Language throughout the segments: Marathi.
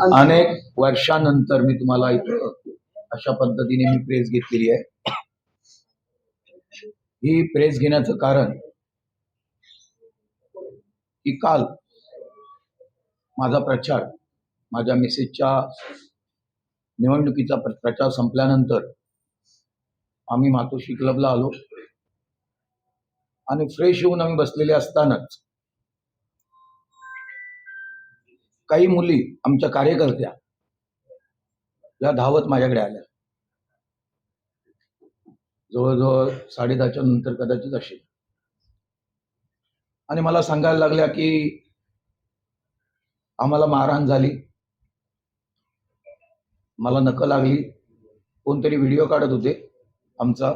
अनेक वर्षानंतर मी तुम्हाला इथं अशा पद्धतीने मी प्रेस घेतलेली आहे. ही प्रेस घेण्याचं कारण की काल माझा प्रचार माझ्या मिसेसच्या निवडणुकीचा प्रचार संपल्यानंतर आम्ही मातोश्री क्लबला आलो. आणि फ्रेश होऊन आम्ही बसलेले असतानाच काही मुली आमच्या कार्यकर्त्या या धावत माझ्याकडे आल्या. जवळजवळ साडेदहाच्या नंतर कदाचित असेल. आणि मला सांगायला लागल्या की आम्हाला मारहाण झाली. मला नकल लागली. कोणतरी व्हिडिओ काढत होते आमचा.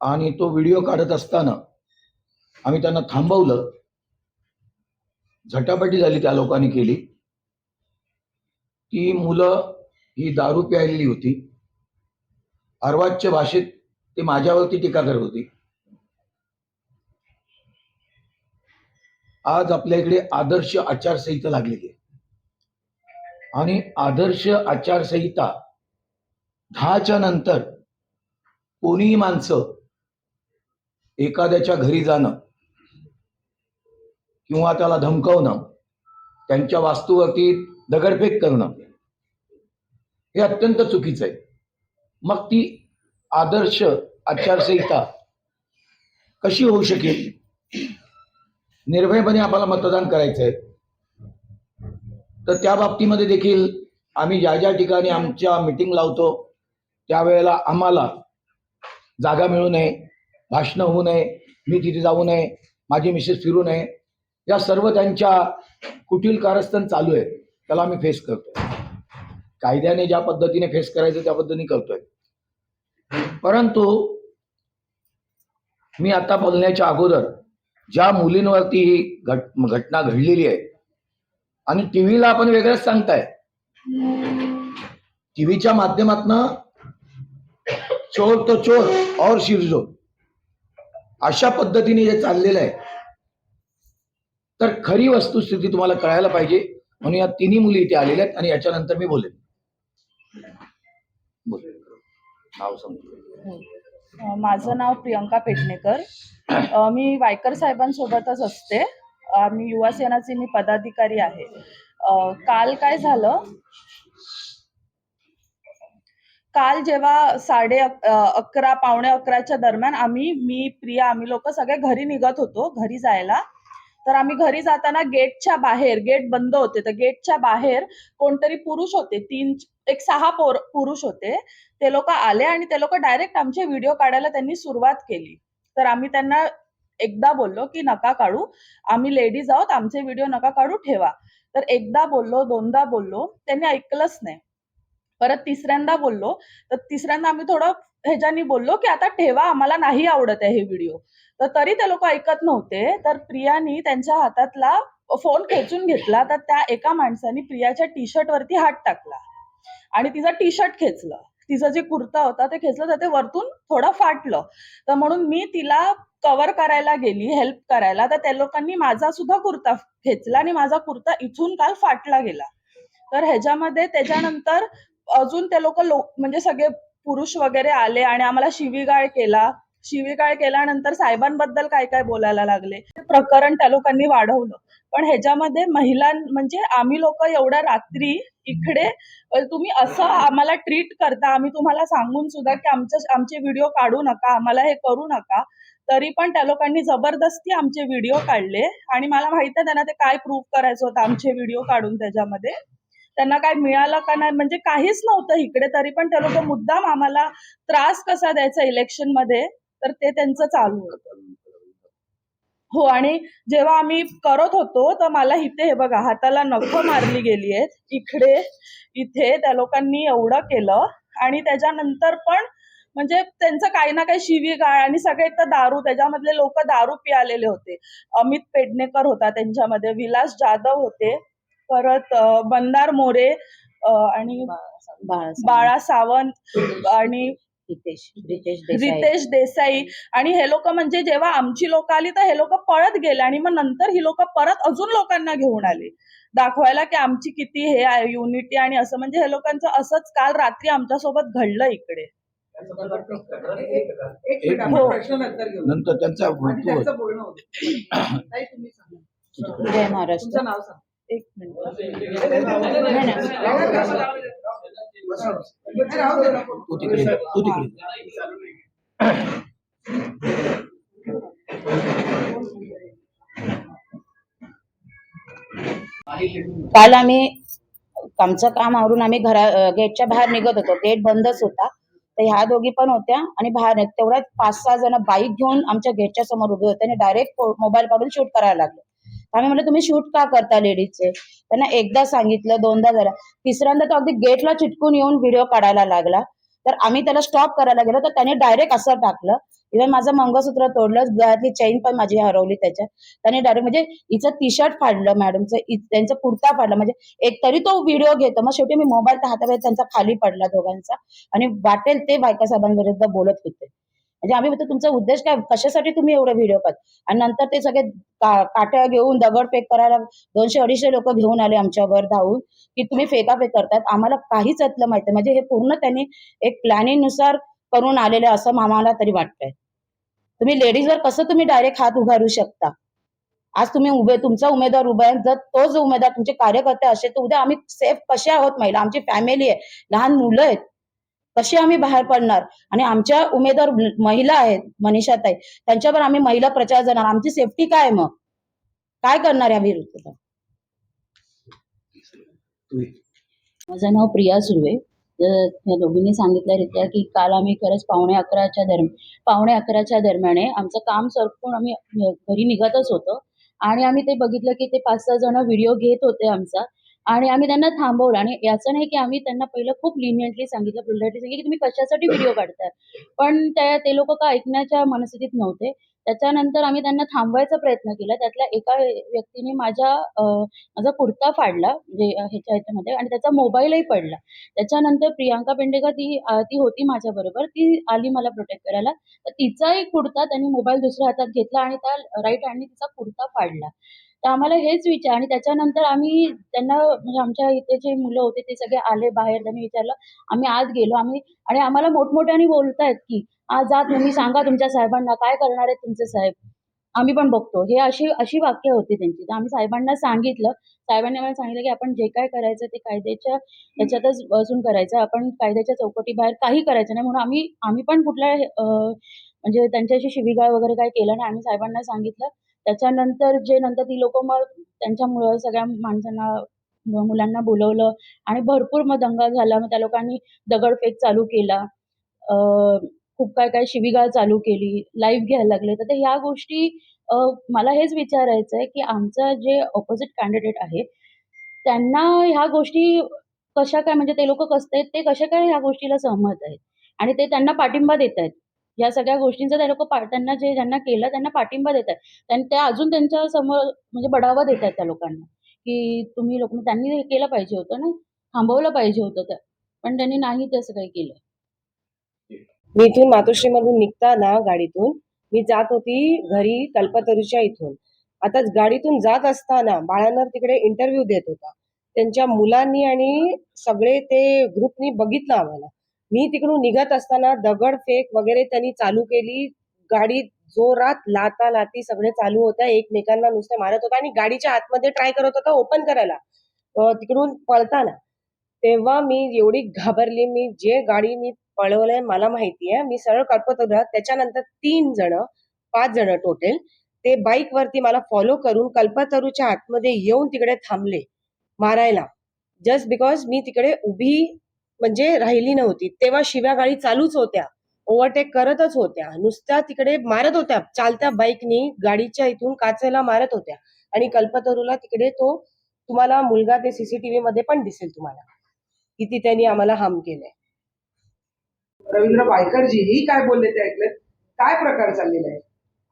आणि तो व्हिडिओ काढत असताना आम्ही त्यांना थांबवलं. झटापटी झाली त्या लोकांनी केली. ती मुलं ही दारू प्यायलेली होती. अर्वाच्य भाषेत ते माझ्यावरती टीका करत होती. आज आपल्या इकडे आदर्श आचारसंहिता लागलेली आहे. आणि आदर्श आचारसंहिता दहाच्या नंतर कोणीही माणसं एखाद्याच्या घरी जाणं किंवा त्याला धमकवणं त्यांच्या वास्तूवरती दगडफेक करणं हे अत्यंत चुकीचं आहे. मग ती आदर्श आचारसंहिता कशी होऊ शकेल? निर्भयपणे आम्हाला मतदान करायचं आहे तर त्या बाबतीमध्ये देखील आम्ही ज्या ज्या ठिकाणी आमच्या मिटिंग लावतो त्यावेळेला आम्हाला जागा मिळू नये भाषणं होऊ नये मी तिथे जाऊ नये माझी मिसेस फिरू नये या सर्व त्यांच्या कुटील कारस्थान चालू आहे. त्याला आम्ही फेस करतोय. कायद्याने ज्या पद्धतीने फेस करायचं त्या पद्धतीने करतोय. परंतु मी आता बोलण्याच्या अगोदर ज्या मुलींवरती ही घट घटना घडलेली आहे आणि टीव्हीला आपण वेगळंच सांगताय. टीव्हीच्या माध्यमातनं चोर तो चोर और शिरजो अशा पद्धतीने जे चाललेलं आहे तर खरी वस्तुस्थिती तुम्हाला कळायला पाहिजे. म्हणून या तिन्ही मुली इथे आलेल्या आहेत आणि याच्यानंतर मी बोलेन. नाव सांगतो अ, माझं नाव प्रियंका पेटणेकर. अ, मी वायकर साहेबांसोबतच असते. अ, मी युवा सेनाचे मी पदाधिकारी आहे. अ, काल काय झालं? काल जेव्हा साडे अक- अ, अकरा पावणे अकराच्या दरम्यान आम्ही मी प्रिया आम्ही लोक सगळे घरी निघत होतो घरी जायला. तर आम्ही घरी जाताना गेटच्या बाहेर गेट बंद होते. तर गेटच्या बाहेर कोणतरी पुरुष होते. तीन एक सहा पोर पुरुष होते. ते लोक आले आणि ते लोक डायरेक्ट आमचे व्हिडिओ काढायला त्यांनी सुरुवात केली. तर आम्ही त्यांना एकदा बोललो की नका काढू. आम्ही लेडीज आहोत. आमचे व्हिडिओ नका काढू ठेवा. तर एकदा बोललो दोनदा बोललो. त्यांनी ऐकलंच नाही. परत तिसऱ्यांदा बोललो. तर तिसऱ्यांदा आम्ही थोडं ह्याच्यानी बोललो की आता ठेवा आम्हाला नाही आवडत आहे हे व्हिडिओ तर तरी ते लोक ऐकत नव्हते. तर प्रियानी त्यांच्या हातातला फोन खेचून घेतला. तर त्या एका माणसाने प्रियाच्या टी शर्ट वरती हात टाकला. आणि तिचा टी शर्ट खेचलं. तिचं जे कुर्ता होता ते खेचलं तर ते वरतून थोडं फाटलं. तर म्हणून मी तिला कव्हर करायला गेली हेल्प करायला. तर त्या लोकांनी माझा सुद्धा कुर्ता खेचला आणि माझा कुर्ता इथून काल फाटला गेला. तर ह्याच्यामध्ये त्याच्यानंतर अजून ते लोक म्हणजे सगळे पुरुष वगैरे आले आणि आम्हाला शिवीगाळ केला. शिवीगाळ केल्यानंतर साहेबांबद्दल काय काय बोलायला लागले? प्रकरण त्या लोकांनी वाढवलं. पण ह्याच्यामध्ये महिलां म्हणजे आम्ही लोक एवढ्या रात्री इकडे तुम्ही असं आम्हाला ट्रीट करता आम्ही तुम्हाला सांगून सुद्धा की आमचं आमचे व्हिडिओ काढू नका आम्हाला हे करू नका. तरी पण त्या लोकांनी जबरदस्ती आमचे व्हिडिओ काढले. आणि मला माहीत आहे त्यांना ते काय प्रूव्ह करायचं होतं आमचे व्हिडिओ काढून त्याच्यामध्ये. त्यांना काय मिळालं का नाही? म्हणजे काहीच नव्हतं इकडे तरी पण ते लोक मुद्दाम आम्हाला त्रास कसा द्यायचा इलेक्शनमध्ये? तर ते त्यांचं चालू होतं. हो आणि जेव्हा आम्ही करत होतो तर मला इथे हे बघा हाताला नख मारली गेली आहेत. इकडे इथे त्या लोकांनी एवढं केलं. आणि त्याच्यानंतर पण म्हणजे त्यांचं काही ना काही शिवीगाळ आणि सगळे तर दारू त्याच्यामधले लोक दारू पियालेले होते. अमित पेडणेकर होता त्यांच्यामध्ये विलास जाधव होते. परत बंदार मोरे आणि बाळा सावंत. आणि रितेश रितेश देसाई. आणि हे लोक म्हणजे जेव्हा आमची लोक आली तर हे लोक पळत गेले आणि मग नंतर ही लोक परत अजून लोकांना घेऊन आले. दाखवायला की आमची किती हे आहे युनिटी आणि असं. म्हणजे हे लोकांचं असंच काल रात्री आमच्यासोबत घडलं इकडे. नंतर त्यांचा जय महाराष्ट्र. तुमचं नाव सांगा. एक मिनिट. काल आम्ही आमचं काम आवरून आम्ही घरा गेटच्या बाहेर निघत होतो. गेट बंदच होता. तर ह्या दोघी पण होत्या आणि बाहेर निघ- तेवढ्यात पाच सहा जण बाईक घेऊन आमच्या गेटच्या समोर उभे होते आणि डायरेक्ट मोबाईल काढून शूट करायला लागले. आम्ही म्हटलं तुम्ही शूट का करता लेडीजचे त्यांना एकदा सांगितलं दोनदा झालं. तिसऱ्यांदा तो अगदी गेटला चिटकून येऊन व्हिडिओ काढायला लागला. तर आम्ही त्याला स्टॉप करायला गेलो. तर त्याने डायरेक्ट असं टाकलं. इव्हन माझं मंगळसूत्र तोडलं गळ्यातली चेन पण माझी हरवली त्याच्यात. त्याने डायरेक्ट म्हणजे हिचं टी शर्ट फाडलं मॅडमचं त्यांचं कुर्ता फाडला. म्हणजे एक तरी तो व्हिडिओ घेतो. मग शेवटी मी मोबाईल हातावर त्यांचा खाली पडला दोघांचा. आणि वाटेल ते बायका साहेबांविरुद्ध बोलत होते. म्हणजे आम्ही म्हणतो तुमचा उद्देश काय? कशासाठी तुम्ही एवढं व्हिडिओ पाहत? आणि नंतर ते सगळे काट्या घेऊन दगडफेक करायला दोनशे अडीचशे लोक घेऊन आले आमच्यावर धावून की तुम्ही फेकाफेक करतात. आम्हाला काहीच यातलं माहिती म्हणजे हे पूर्ण त्यांनी एक प्लॅनिंगनुसार करून आलेले असं आम्हाला तरी वाटतंय. तुम्ही लेडीजवर कसं तुम्ही डायरेक्ट हात उभारू शकता? आज तुम्ही उभे तुमचा उमेदवार उभा आहे जर तो जो उमेदवार तुमचे कार्यकर्ते असे तर उद्या आम्ही सेफ कसे आहोत महिला? आमची फॅमिली आहे. लहान मुलं आहेत. कशी आम्ही बाहेर पडणार. आणि आमच्या उमेदवार महिला आहेत मनीषाताई त्यांच्यावर आम्ही महिला प्रचार जाणार. आमची सेफ्टी काय मग? काय करणार या विरुद्ध? तू माझं नाव प्रिया सुर्वे. ह्या दोघींनी सांगितल्यारित्या की काल आम्ही खरंच पावणे अकराच्या दरम्यान पावणे अकराच्या दरम्यान. आमचं काम सरकून आम्ही घरी निघतच होतो. आणि आम्ही ते बघितलं की ते पाच सहा जण व्हिडिओ घेत होते आमचा. आणि आम्ही त्यांना थांबवलं. आणि याचं नाही की आम्ही त्यांना पहिलं खूप लिनियंटली सांगितलं पोलाइटली सांगितलं की तुम्ही कशासाठी व्हिडिओ काढताय? पण त्या ते लोक का ऐकण्याच्या मनस्थितीत नव्हते. त्याच्यानंतर आम्ही त्यांना थांबवायचा प्रयत्न केला. त्यातल्या एका व्यक्तीने माझ्या माझा कुर्ता फाडला म्हणजे ह्याच्या ह्याच्यामध्ये आणि त्याचा मोबाईलही पडला. त्याच्यानंतर प्रियांका पेंडेकर ती ती होती माझ्या बरोबर. ती आली मला प्रोटेक्ट करायला. तर तिचाही कुर्ता त्यांनी मोबाईल दुसऱ्या हातात घेतला आणि त्या राईट हँडने तिचा कुर्ता फाडला. तर आम्हाला हेच विचार आणि त्याच्यानंतर आम्ही त्यांना म्हणजे आमच्या इथे जे मुलं होते ते सगळे आले बाहेर. त्यांनी विचारलं आम्ही आत गेलो आम्ही आणि आम्हाला मोठमोठ्याने बोलतायत की आज जा तुम्ही सांगा तुमच्या साहेबांना काय करणार आहेत तुमचे साहेब? आम्ही पण बघतो. हे अशी अशी वाक्य होती त्यांची. तर आम्ही साहेबांना सांगितलं. साहेबांनी आम्हाला सांगितलं की आपण जे काय करायचं ते कायद्याच्या याच्यातच बसून करायचं. आपण कायद्याच्या चौकटीबाहेर काही करायचं नाही. म्हणून आम्ही आम्ही पण कुठल्या म्हणजे त्यांच्याशी शिवीगाळ वगैरे काय केलं नाही. आम्ही साहेबांना सांगितलं त्याच्यानंतर जे नंतर ती लोक मग त्यांच्यामुळं सगळ्या माणसांना मुलांना बोलवलं आणि भरपूर मग दंगा झाला. मग त्या लोकांनी दगडफेक चालू केला. खूप काय काय शिवीगाळ चालू केली. लाईव्ह घ्यायला लागले. तर ह्या गोष्टी मला हेच विचारायचं आहे की आमचं जे ऑपोजिट कॅन्डिडेट आहे त्यांना ह्या गोष्टी कशा काय म्हणजे ते लोक कसं आहेत ते कशा काय ह्या गोष्टीला सहमत आहेत? आणि ते त्यांना पाठिंबा देत आहेत या सगळ्या गोष्टींचा त्या लोक त्यांना जे ज्यांना केलं त्यांना पाठिंबा देत आहेत आणि त्या अजून त्यांच्यासमोर म्हणजे बढावा देत आहेत त्या लोकांना. की तुम्ही लोक त्यांनी हे केलं पाहिजे होतं ना? थांबवलं पाहिजे होतं त्या. पण त्यांनी नाही तसं काही केलं. मी इथून मातोश्रीमधून निघताना गाडीतून. मी जात होती घरी कल्पतरूच्या इथून. आता गाडीतून जात असताना बाळांना तिकडे इंटरव्ह्यू देत होता. त्यांच्या मुलांनी आणि सगळे ते ग्रुपनी बघितलं आम्हाला. मी तिकडून निघत असताना दगडफेक वगैरे त्यांनी चालू केली. गाडी जोरात लाता लाती सगळे चालू होत्या. एकमेकांना नुसते मारत होता आणि गाडीच्या आतमध्ये ट्राय करत होता ओपन करायला. तिकडून पळताना. तेव्हा मी एवढी घाबरली. मी जे गाडी मी पळवलंय मला माहिती आहे मी सरळ करपत होता त्याच्यानंतर तीन जण पाच जण टोटल ते बाईक वरती मला फॉलो करून कल्पतरूच्या आतमध्ये येऊन तिकडे थांबले. मारायला. जस्ट बिकॉज मी तिकडे उभी म्हणजे राहिली नव्हती. तेव्हा शिव्या गाडी चालूच होत्या. ओव्हरटेक करतच होत्या. नुसत्या तिकडे मारत होत्या. चालत्या बाईकनी गाडीच्या इथून काचेला मारत होत्या. आणि कल्पतरूला तिकडे तो तुम्हाला मुलगा ते सीसीटीव्ही मध्ये पण दिसेल तुम्हाला. किती त्यांनी आम्हाला हार्म केलंय. रवींद्र वायकरजीही काय बोलले ते ऐकलेत? काय प्रकार चाललेला आहे?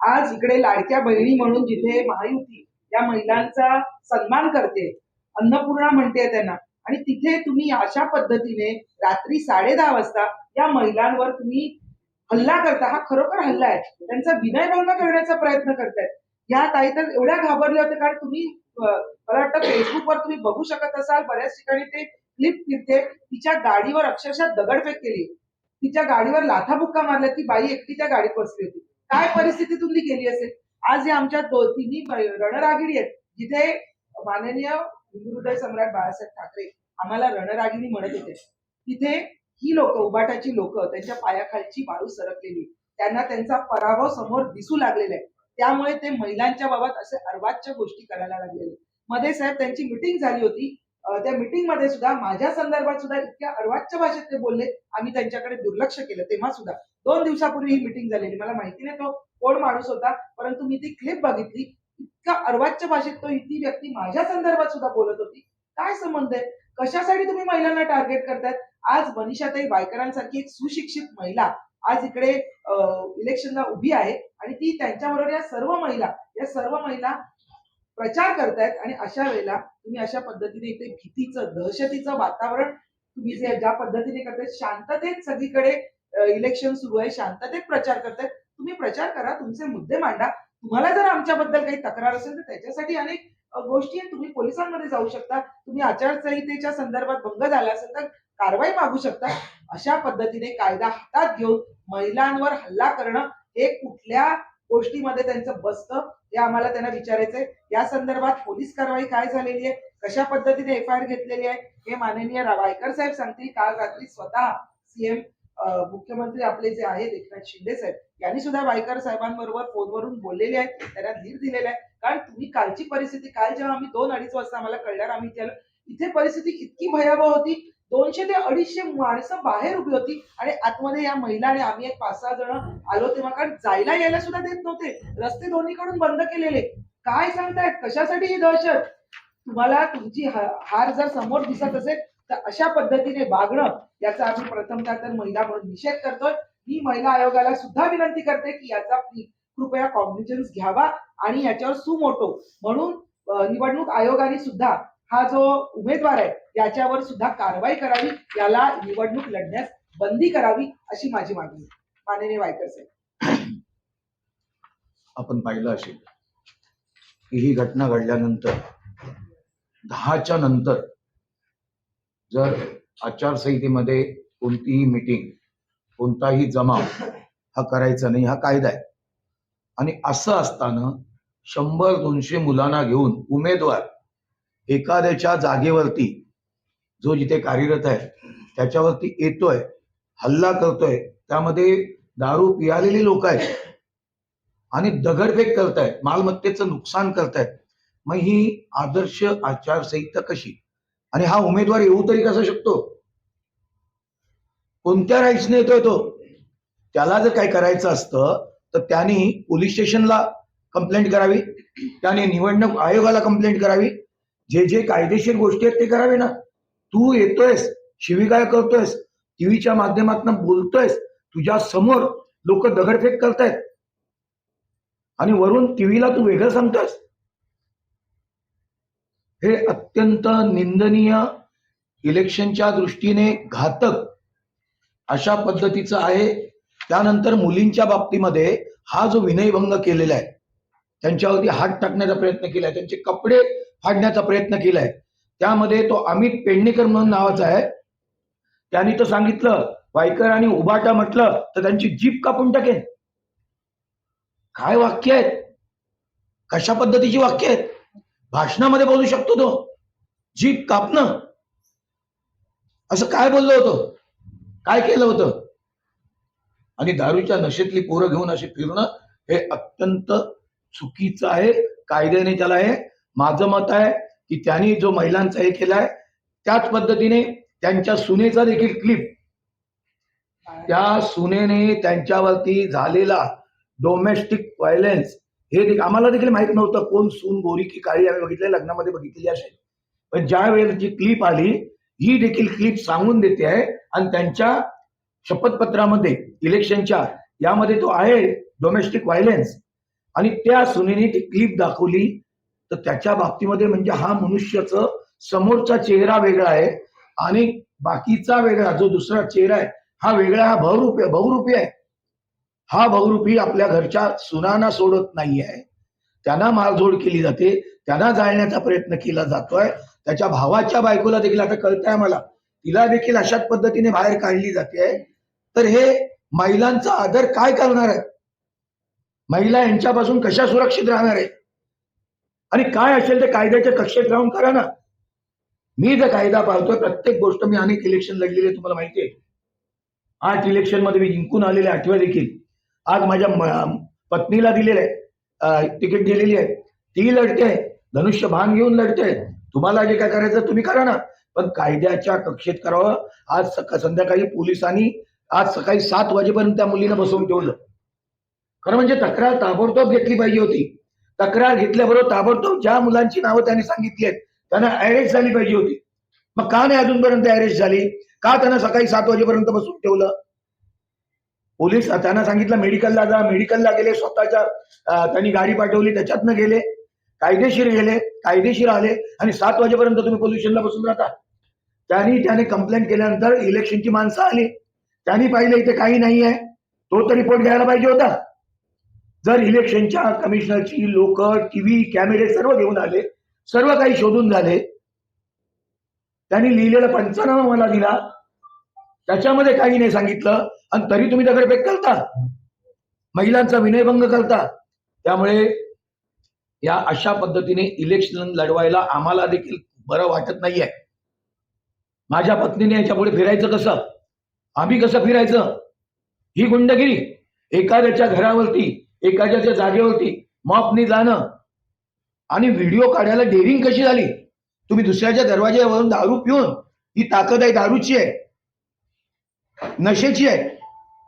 आज इकडे लाडक्या बहिणी म्हणून जिथे महायुती या महिलांचा सन्मान करते अन्नपूर्णा म्हणते त्यांना. आणि तिथे तुम्ही अशा पद्धतीने रात्री साडे दहा वाजता या महिलांवर तुम्ही हल्ला करता. हा खरोखर हल्ला आहे. त्यांचा विनयभंग करण्याचा प्रयत्न करतायत. या ताई तर एवढ्या घाबरल्या होत्या कारण तुम्ही मला वाटतं फेसबुकवर तुम्ही बघू शकत असाल बऱ्याच ठिकाणी ते क्लिप फिरते तिच्या गाडीवर अक्षरशः दगडफेक केली. तिच्या गाडीवर लाथाबुक्का मारल्या. ती बाई एकटी त्या गाडीत बसली होती. काय परिस्थिती ती केली असेल? आज या आमच्या दो तिन्ही रणरागिरी आहेत. जिथे माननीय हिंदुहृदय सम्राट बाळासाहेब ठाकरे आम्हाला रणरागिणी म्हणत होते. तिथे ही लोक उबाटाची लोक त्यांच्या पायाखालची वाळू सरकलेली. त्यांना त्यांचा पराभव समोर दिसू लागलेला आहे. त्यामुळे ते महिलांच्या बाबत असे अर्वाच्य गोष्टी करायला लागलेले. मध्ये साहेब त्यांची मिटिंग झाली होती. त्या मिटिंगमध्ये सुद्धा माझ्या संदर्भात सुद्धा इतक्या अर्वाच्य भाषेत ते बोलले. आम्ही त्यांच्याकडे दुर्लक्ष केलं तेव्हा सुद्धा. दोन दिवसापूर्वी ही मिटिंग झालेली. मला माहिती नाही तो कोण माणूस होता परंतु मी ती क्लिप बघितली. इतका अर्वाच्य भाषेत तो ती व्यक्ती माझ्या संदर्भात सुद्धा बोलत होती. काय संबंध आहे? कशासाठी तुम्ही महिलांना टार्गेट करतायत आज मनीषाताई वायकरांसारखी एक सुशिक्षित महिला आज इकडे अं, इलेक्शनला उभी आहे आणि ती त्यांच्याबरोबर या सर्व महिला या सर्व महिला प्रचार करतायत आणि अशा वेळेला तुम्ही अशा पद्धतीने इथे भीतीचं दहशतीचं वातावरण तुम्ही जे ज्या पद्धतीने करताय शांततेत सगळीकडे इलेक्शन सुरू आहे शांततेत प्रचार करतायत तुम्ही प्रचार करा तुमचे मुद्दे मांडा. तुम्हाला जर आमच्याबद्दल काही तक्रार असेल तर त्याच्यासाठी अनेक गोष्टी आहेत. तुम्ही पोलिसांमध्ये जाऊ शकता. तुम्ही आचारसंहितेच्या संदर्भात भंग झाला असेल तर कारवाई मागू शकता. अशा पद्धतीने कायदा हातात घेऊन महिलांवर हल्ला करणं हे कुठल्या गोष्टीमध्ये त्यांचं बसतं हे आम्हाला त्यांना विचारायचंय. या संदर्भात पोलीस कारवाई काय झालेली आहे? कशा पद्धतीने एफ आय आर घेतलेली आहे? हे माननीय रावायकर साहेब सांगतील. काल रात्री स्वतः सीएम मुख्यमंत्री आपले जे आहेत एकनाथ शिंदे साहेब यांनी सुद्धा वायकर साहेबांबरोबर फोनवरून बोललेले आहेत त्यांना धीर दिलेला आहे. कारण तुम्ही कालची परिस्थिती काल जेव्हा आम्ही दोन अडीच वाजता आम्हाला कळल्यावर आम्ही त्याला इथे परिस्थिती इतकी भयावह होती. दोनशे ते अडीचशे माणसं बाहेर उभी होती आणि आतमध्ये या महिला आणि आम्ही एक पाच सहा जण आलो तेव्हा कारण जायला यायला सुद्धा देत नव्हते. रस्ते दोन्हीकडून बंद केलेले. काय सांगतायत? कशासाठी ही दहशत? तुम्हाला तुमची हार जर समोर दिसत असेल तर अशा पद्धतीने वागणं याचा आम्ही प्रथमतः तर महिला म्हणून निषेध करतोय. मी महिला आयोगाला सुद्धा विनंती करते की याचा कृपया कॉग्निजन्स घ्यावा आणि याच्यावर सुमोटो. म्हणून निवडणूक आयोगाने सुद्धा हा जो उमेदवार आहे याच्यावर सुद्धा कारवाई करावी. याला निवडणूक लढण्यास बंदी करावी अशी माझी मागणी आहे. माननीय वायकर साहेब. आपण पाहिलं असेल की ही घटना घडल्यानंतर दहाच्या नंतर जर आचारसंहितेमध्ये कोणतीही मीटिंग कोणताही जमाव हा करायचा नाही हा कायदा आहे. आणि असं असताना शंभर दोनशे मुलांना घेऊन उमेदवार एखाद्याच्या जागेवरती जो जिथे कार्यरत आहे त्याच्यावरती येतोय हल्ला करतोय त्यामध्ये दारू पियालेली लोक आहेत. आणि दगडफेक करतायत मालमत्तेचं नुकसान करतायत. मग ही आदर्श आचारसंहिता कशी? आणि हा उमेदवार येऊ तरी कसा शकतो? कोणत्या राईट्सने येतोय तो? त्याला जर काय करायचं असतं तर त्यांनी पोलीस स्टेशनला कंप्लेंट करावी त्याने निवडणूक आयोगाला कंप्लेंट करावी. जे जे कायदेशीर गोष्टी आहेत ते करावे ना. तू येतोयस शिविकाय करतोयस टीव्हीच्या माध्यमातून बोलतोयस तुझ्या समोर लोक दगडफेक करतायत. आणि वरून टीव्हीला तू वेगळं सांगतोयस. हे अत्यंत निंदनीय इलेक्शनच्या दृष्टीने घातक अशा पद्धतीचं आहे. त्यानंतर मुलींच्या बाबतीमध्ये हा जो विनयभंग केलेला आहे त्यांच्यावरती हात टाकण्याचा प्रयत्न केलाय त्यांचे कपडे फाडण्याचा प्रयत्न केलाय त्यामध्ये तो अमित पेडणेकर म्हणून नावाचा आहे. त्यांनी तर सांगितलं वायकर आणि उबाटा म्हटलं तर त्यांची जीप कापून टाकेन. काय वाक्य आहेत? कशा पद्धतीची वाक्य आहेत? भाषणामध्ये बोलू शकतो तो. जीप कापणं. असं काय बोललो होतं? काय केलं होतं? आणि दारूच्या नशेतली पोरं घेऊन असे फिरणं हे अत्यंत चुकीचं आहे कायद्याने त्याला हे माझं मत आहे की त्यांनी जो महिलांचा हे केलाय त्याच पद्धतीने त्यांच्या सुनेचा देखील क्लिप त्या सुनेने त्यांच्यावरती झालेला डोमेस्टिक व्हायलेन्स हे देखील आम्हाला देखील माहीत नव्हतं कोण सून गोरी की काळी आम्ही बघितले लग्नामध्ये बघितलेली असेल. पण ज्या वेळेला जी क्लिप आली ही देखील क्लिप सांगून देते आहे. आणि त्यांच्या शपथपत्रामध्ये इलेक्शनच्या यामध्ये तो आहे डोमेस्टिक व्हायलेन्स आणि त्या सुनेने ती क्लिप दाखवली. तर त्याच्या बाबतीमध्ये म्हणजे हा मनुष्याचा समोरचा चेहरा वेगळा आहे. आणि बाकीचा वेगळा जो दुसरा चेहरा आहे हा वेगळा हा बहुरूपी बहुरूपी आहे. हा बहुरूपी आपल्या घरच्या सुनांना सोडत नाही आहे त्यांना मारझोड केली जाते त्यांना जाळण्याचा प्रयत्न केला जातोय. त्याच्या भावाच्या बायकोला देखील आता कळतंय मला तिला देखील अशाच पद्धतीने बाहेर काढली जाते. तर हे महिलांचा आदर काय करणार आहे महिला यांच्यापासून कशा सुरक्षित राहणार आहे आणि काय असेल ते कायद्याच्या कक्षेत राहून करा ना. मी जर कायदा पाळतोय प्रत्येक गोष्ट मी अनेक इलेक्शन लढलेली आहे तुम्हाला माहिती आहे. आठ इलेक्शनमध्ये मी जिंकून आलेले आठव्या देखील. आज माझ्या पत्नीला दिलेले तिकीट दिलेली आहे. ती लढते धनुष्य भान घेऊन लढते तुम्हाला जे काय करायचं तुम्ही करा ना. पण कायद्याच्या कक्षेत करावं. आज सका संध्याकाळी पोलिसांनी आज सकाळी सात वाजेपर्यंत त्या मुलीला बसवून ठेवलं. खरं म्हणजे तक्रार ताबडतोब घेतली पाहिजे होती. तक्रार घेतल्याबरोबर ताबडतोब ज्या मुलांची नावं त्यांनी सांगितली आहेत त्यांना अरेस्ट झाली पाहिजे होती. मग का नाही अजूनपर्यंत अरेस्ट झाली? का त्यांना सकाळी सात वाजेपर्यंत बसून ठेवलं? पोलीस त्यांना सांगितलं मेडिकलला जा मेडिकलला गेले स्वतःच्या त्यांनी गाडी पाठवली त्याच्यातनं गेले कायदेशीर गेले कायदेशीर आले आणि सात वाजेपर्यंत तुम्ही पोल्युशनला बसून राहता. त्यांनी त्याने कंप्लेंट केल्यानंतर इलेक्शनची माणसं आली. त्यांनी पाहिलं इथे काही नाही आहे तो तर रिपोर्ट घ्यायला पाहिजे होता. जर इलेक्शनच्या कमिशनरची लोक टीव्ही कॅमेरे सर्व घेऊन आले सर्व काही शोधून झाले त्यांनी लिहिलेला पंचनामा मला दिला त्याच्यामध्ये काही नाही सांगितलं. आणि तरी तुम्ही दगडफेक करता. महिलांचा विनयभंग करता. त्यामुळे या अशा पद्धतीने इलेक्शन लढवायला आम्हाला देखील बरं वाटत नाहीये. माझ्या पत्नीने याच्यापुढे फिरायचं कसं? आम्ही कसं फिरायचं? ही गुंडगिरी एखाद्याच्या घरावरती एखाद्याच्या जागेवरती मॉपनी जाणं. आणि व्हिडिओ काढायला डेअरिंग कशी झाली? तुम्ही दुसऱ्याच्या दरवाज्यावरून दारू पिऊन ही ताकद आहे दारूची आहे. नशेची आहे.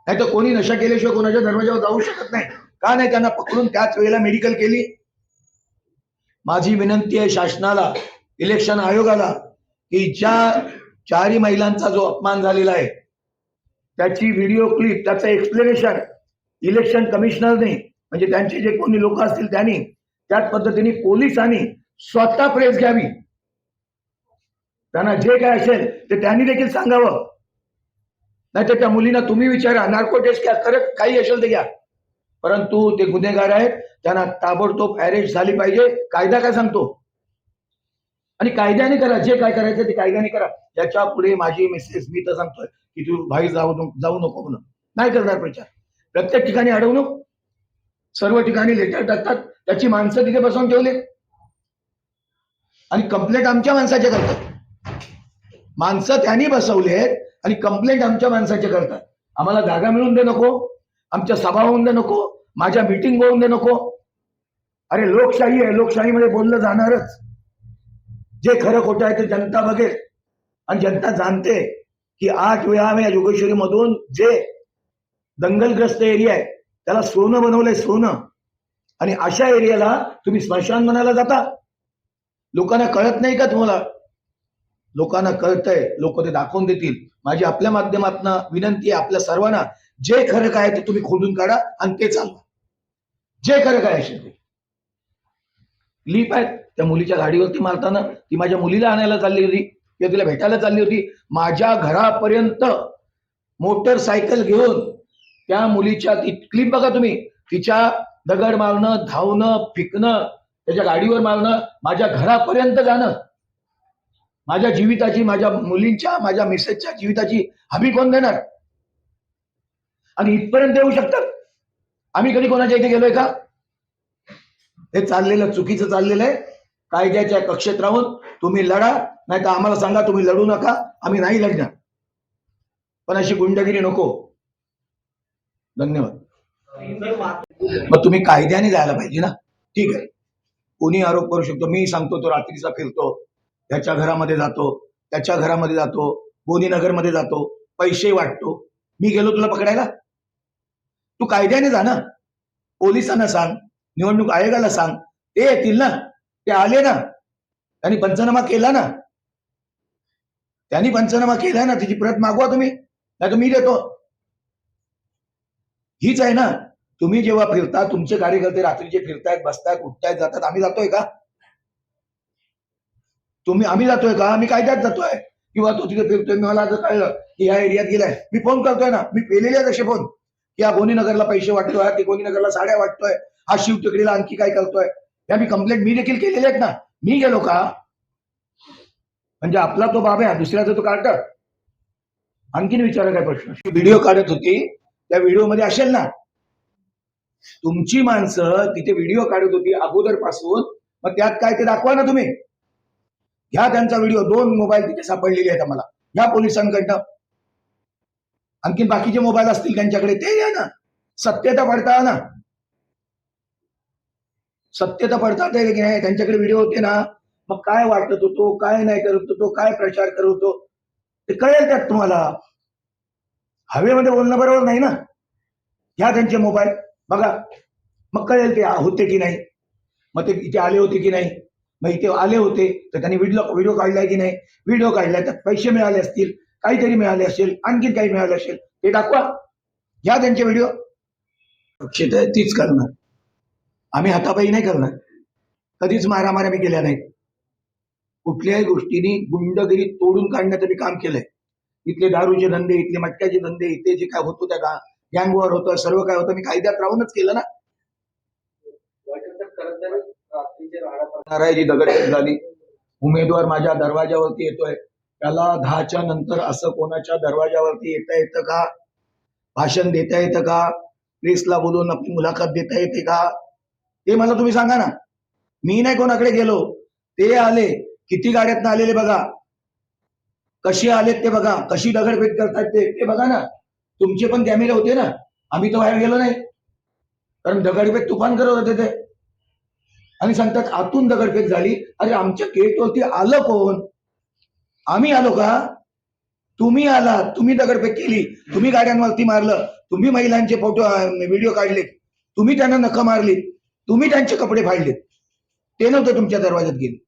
नाही तर कोणी नशा केल्याशिवाय कोणाच्या दरवाज्यावर जाऊ शकत नाही. का नाही त्यांना पकडून त्याच वेळेला मेडिकल केली? माझी विनंती आहे शासनाला इलेक्शन आयोगाला की ज्या चारही महिलांचा जो अपमान झालेला आहे त्याची व्हिडिओ क्लिप त्याचं एक्सप्लेनेशन इलेक्शन कमिशनरने म्हणजे त्यांचे जे कोणी लोक असतील त्यांनी त्याच पद्धतीने पोलिसांनी स्वतः प्रेस घ्यावी. त्यांना जे काय असेल ते त्यांनी देखील सांगावं. नाहीतर त्या मुलींना तुम्ही विचारा नार्को टेस्ट घ्या खरं काही असेल ते घ्या. परंतु ते गुन्हेगार आहेत त्यांना ताबडतोब अरेस्ट झाली पाहिजे. कायदा काय सांगतो? आणि कायद्याने करा जे काय करायचं ते कायद्याने करा. याच्यापुढे माझी मिसेस मी तर सांगतोय की तू भाई जाऊ जाऊ नको म्हणून. नाही करणार प्रचार. प्रत्येक ठिकाणी अडवणूक. सर्व ठिकाणी लेटर टाकतात. त्याची माणसं तिथे बसवून ठेवले. आणि कंप्लेंट आमच्या माणसाचे करतात. माणसं त्यांनी बसवले आणि कंप्लेंट आमच्या माणसाचे करतात. आम्हाला जागा मिळून दे नको आमच्या सभा होऊन दे नको माझ्या मिटिंग होऊन दे नको. अरे लोकशाही आहे लोकशाहीमध्ये बोललं जाणारच. जे खरं खोटं आहे ते जनता बघेल. आणि जनता जाणते की आठ वेळा या जोगेश्वरी मधून जे दंगलग्रस्त एरिया आहे त्याला सोनं बनवलंय सोनं. आणि अशा एरियाला तुम्ही स्मशान म्हणायला जाता. लोकांना कळत नाही का तुम्हाला? लोकांना कळतंय लोक ते दाखवून देतील. माझी आपल्या माध्यमातून विनंती आहे आपल्या सर्वांना जे खरं काय ते तुम्ही खोदून काढा आणि ते चालवा. जे खरं काय असेल ते. लीप आहेत त्या मुलीच्या गाडीवरती मारताना ती माझ्या मुलीला आणायला चालली होती किंवा तिला भेटायला चालली होती. माझ्या घरापर्यंत मोटरसायकल घेऊन त्या मुलीच्या ती क्लिप बघा तुम्ही तिच्या दगड मारणं धावणं फिकणं त्याच्या गाडीवर मारणं माझ्या घरापर्यंत जाणं. माझ्या जीविताची माझ्या मुलींच्या माझ्या मिसेसच्या जीविताची हमी कोण देणार? आणि इथपर्यंत येऊ शकतात? आम्ही कधी कोणाच्या इथे गेलोय का? हे चाललेलं चुकीचं चाललेलं आहे. कायद्याच्या कक्षेत राहून तुम्ही लढा नाही तर आम्हाला सांगा तुम्ही लढू नका. आम्ही नाही लढणार. पण अशी गुंडगिरी नको. धन्यवाद. मग तुम्ही कायद्याने जायला पाहिजे ना? ठीक आहे. कोणी आरोप करू शकतो. मी सांगतो तो रात्रीचा फिरतो. त्याच्या घरामध्ये जातो त्याच्या घरामध्ये जातो बोनीनगरमध्ये जातो पैसे वाटतो. मी गेलो तुला पकडायला? तू कायद्याने जा ना. पोलिसांना सांग निवडणूक आयोगाला सांग. ते येतील ना. ते आले ना. त्यांनी पंचनामा केला ना. त्यांनी पंचनामा केला ना. तिची प्रत मागवा तुम्ही. नाही तर मी देतो. हीच आहे ना. तुम्ही जेव्हा फिरता तुमचे कार्यकर्ते रात्रीचे फिरतायत बसतायत उठतायत जातात. आम्ही जातोय का? तुम्ही आम्ही जातोय का? आम्ही कायद्यात जातोय. किंवा तो तिथे फिरतोय मी मला कळलं की या एरियात गेलाय. मी फोन करतोय ना. मी पेलेले तसे फोन की हा गोनीनगरला पैसे वाटतोय ते गोनीनगरला साड्या वाटतोय. हा शिव टेकडीला आणखी काय करतोय? त्या मी कंप्लेंट मी देखील केलेले आहेत ना. मी गेलो का? म्हणजे आपला तो बाब आहे दुसऱ्याचा तो कार्ट आणखीन विचारा काय प्रश्न? व्हिडिओ काढत होती. त्या व्हिडिओमध्ये असेल ना. तुमची माणसं तिथे व्हिडिओ काढत होती अगोदरपासून मग त्यात काय ते दाखवा ना तुम्ही. ह्या त्यांचा व्हिडिओ. दोन मोबाईल तिथे सापडलेले आहेत आम्हाला. ह्या पोलिसांकडनं. आणखीन बाकीचे मोबाईल असतील त्यांच्याकडे ते या ना. सत्यता पडताळा सत्यता पडतात आहे की नाही त्यांच्याकडे व्हिडिओ होते ना. मग काय वाटत होतो काय नाही करत होतो काय प्रचार करत होतो ते कळेल त्यात तुम्हाला. हवेमध्ये बोलणं बरोबर नाही ना. घ्या त्यांचे मोबाईल. बघा. मग कळेल ते होते की नाही. मग ते इथे आले होते की नाही. मग इथे आले होते तर त्यांनी व्हिडिओ व्हिडिओ काढलाय की नाही? व्हिडिओ काढलाय तर पैसे मिळाले असतील काहीतरी मिळाले असेल आणखी काही मिळाले असेल ते दाखवा. घ्या त्यांचे व्हिडिओ पक्षित आहे तीच करणार. आम्ही हातापायी नाही करणार. कधीच मारामाऱ्या मी केल्या नाहीत. कुठल्याही गोष्टीने गुंडगिरी तोडून काढण्याचं मी काम केलंय. इथले दारूचे धंदे इथले मटक्याचे धंदे इथे जे काय होतो त्या का होतं सर्व काय होतं मी कायद्यात राहूनच केलं ना. नारायणी दगडफेक झाली उमेदवार माझ्या दरवाजावरती येतोय त्याला दहाच्या नंतर असं कोणाच्या दरवाजावरती येता येतं का? भाषण देता येतं का? प्रेसला बोलून आपली मुलाखत देता येते का? ते मला तुम्ही सांगा ना. मी नाही कोणाकडे गेलो. ते आले. किती गाड्यातनं आलेले बघा. कशी आलेत ते बघा. कशी दगडफेक करतायत ते ते बघा ना. तुमचे पण कॅमेरे होते ना. आम्ही तर बाहेर गेलो नाही. कारण दगडफेक तुफान करत होते ते. आणि सांगतात आतून दगडफेक झाली. अरे आमच्या गेटवरती आलं कोण? आम्ही आलो का? तुम्ही आला तुम्ही दगडफेक केली. तुम्ही गाड्यांवरती मारलं. तुम्ही महिलांचे फोटो व्हिडिओ काढले. तुम्ही त्यांना नखं मारली. तुम्ही त्यांचे कपडे फाडले ते नव्हतं तुमच्या दरवाज्यात गेले.